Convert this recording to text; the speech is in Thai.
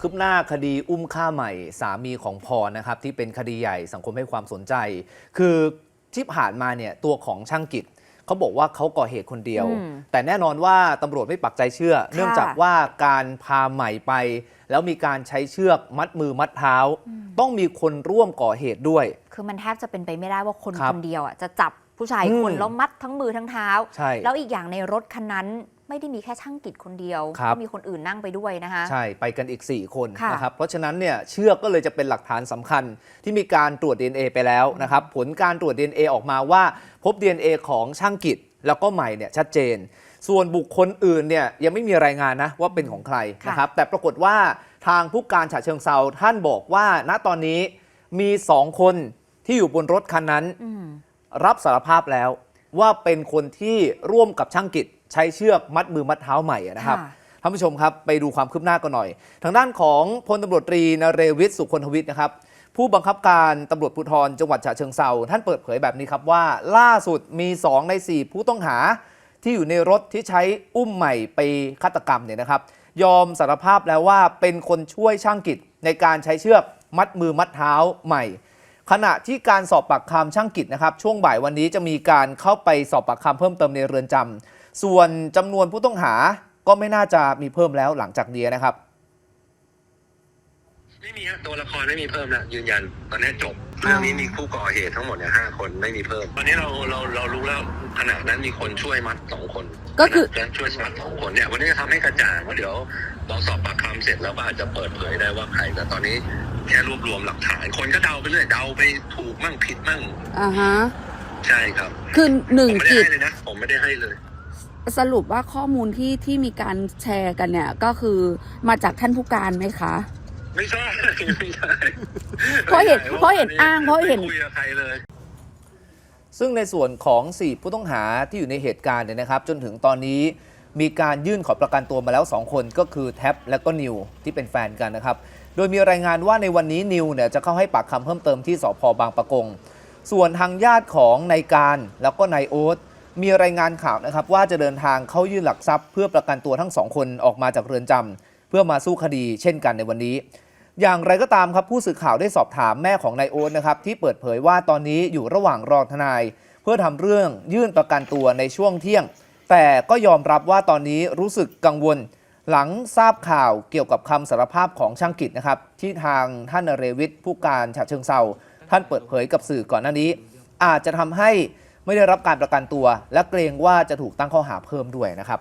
คืบหน้าคดีอุ้มฆ่าใหม่สามีของพรนะครับที่เป็นคดีใหญ่สังคมให้ความสนใจ คือที่ผ่านมาเนี่ยตัวของช่างกิจเขาบอกว่าเขาก่อเหตุคนเดียวอืมแต่แน่นอนว่าตำรวจไม่ปักใจเชื่อ เนื่องจากว่าการพาใหม่ไป แล้วมีการใช้เชือกมัดมือมัดเท้า ต้องมีคนร่วมก่อเหตุด้วย คือมันแทบจะเป็นไปไม่ได้ว่าคนครับคนเดียวอะจะจับผู้ชายอืมคนแล้วมัดทั้งมือทั้งเท้าใช่แล้วอีกอย่างในรถคันนั้น ไม่ได้มีแค่ช่างกิจคนเดียวครับก็มีคนอื่นนั่งไปด้วยนะคะ ใช่ไปกันอีก 4 คนค่ะนะครับเพราะฉะนั้นเนี่ยเชือกก็เลยจะเป็นหลักฐานสำคัญที่มีการตรวจ DNA ไปแล้วนะครับผลการตรวจ DNA ออกมาว่า พบ DNA ของช่างกิจแล้วก็ใหม่เนี่ยชัดเจน ส่วนบุคคลอื่นเนี่ยยังไม่มีรายงานนะว่าเป็นของใครค่ะ นะครับแต่ปรากฏว่าทางผู้การฉะเชิงเซาท่านบอกว่า ณตอนนี้มี 2 คนที่อยู่บนรถคันนั้น อืม รับสารภาพแล้วว่าเป็นคนที่ร่วมกับช่างกิจ ใช้เชือกมัดมือมัดเท้าใหม่นะครับค่ะท่านผู้ชมครับไปดูความคืบหน้ากันหน่อย ทางด้านของพลตำรวจตรีนเรวิทย์สุคนทวิทย์นะครับผู้บังคับการตำรวจภูธรจังหวัดฉะเชิงเซาท่านเปิดเผยแบบนี้ครับว่าล่าสุดมี 2 ใน 4 ผู้ต้องหาที่อยู่ในรถที่ใช้อุ้มใหม่ไปฆาตกรรมเนี่ยนะครับ ยอมสารภาพแล้วว่าเป็นคนช่วยช่างกิจในการใช้เชือกมัดมือมัดเท้าใหม่ ขณะที่การสอบปากคำช่างกิจนะครับ ช่วงบ่ายวันนี้จะมีการเข้าไปสอบปากคำเพิ่มเติมในเรือนจำ ส่วนจำนวนผู้ต้องหาก็ไม่น่าจะมีเพิ่มแล้วหลังจากนี้นะครับ ไม่มีฮะตัวละครไม่มีเพิ่มแล้วยืนยันตอนนี้จบเรื่องนี้มีผู้ก่อเหตุทั้งหมดเนี่ยห้าคนไม่มีเพิ่ม ตอนนี้เราเราเรารู้แล้วขณะนั้นมีคนช่วยมัดสองคนก็คือ ขณะนั้นช่วยมัดสองคนเนี่ยวันนี้จะทำให้กระจ่างว่าเดี๋ยวเราสอบปากคำเสร็จแล้วก็อาจจะเปิดเผยได้ว่าใครแต่ตอนนี้แค่รวบรวมหลักฐานคนก็เดาไปเรื่อยเดาไปถูกมั่งผิดมั่งอ่าฮะ ใช่ครับคือหนึ่งผมไม่ได้กิจให้เลยนะผมไม่ได้ให้เลย สรุปว่าข้อมูลที่ที่มีการแชร์กันเนี่ย ก็คือมาจากท่านผู้การไหมคะ ไม่ใช่ไม่ใช่เพราะเห็นเพราะเห็นอ้างเพราะเห็น ไม่คุยกับใครเลย ซึ่งในส่วนของ 4 ผู้ต้องหาที่อยู่ในเหตุการณ์เนี่ยนะครับ จนถึงตอนนี้มีการยื่นขอประกันตัวมาแล้ว 2 คนก็คือแท็บและก็นิวที่เป็นแฟนกันนะครับ โดยมีรายงานว่าในวันนี้นิวเนี่ยจะเข้าให้ปากคำเพิ่มเติมที่สพบางปะกง ส่วนทางญาติของนายการแล้วก็นายโอ๊ต มีรายงานข่าวนะครับว่าจะเดินทางเข้ายื่นหลักทรัพย์ เพื่อประกันตัวทั้งสองคนออกมาจากเรือนจำเพื่อมาสู้คดีเช่นกันในวันนี้ อย่างไรก็ตามครับผู้สื่อข่าวได้สอบถามแม่ของนายโอ๊ตนะครับที่เปิดเผยว่าตอนนี้อยู่ระหว่างรอทนาย เพื่อทำเรื่องยื่นประกันตัวในช่วงเที่ยง แต่ก็ยอมรับว่าตอนนี้รู้สึกกังวล หลังทราบข่าวเกี่ยวกับคำสารภาพของช่างกิจนะครับที่ทางท่านเรวิทผู้การฉะเชิงเซาท่านเปิดเผยกับสื่อก่อนหน้านี้ อาจจะทำให้ ไม่ได้รับการประกันตัว และเกรงว่าจะถูกตั้งข้อหาเพิ่มด้วยนะครับ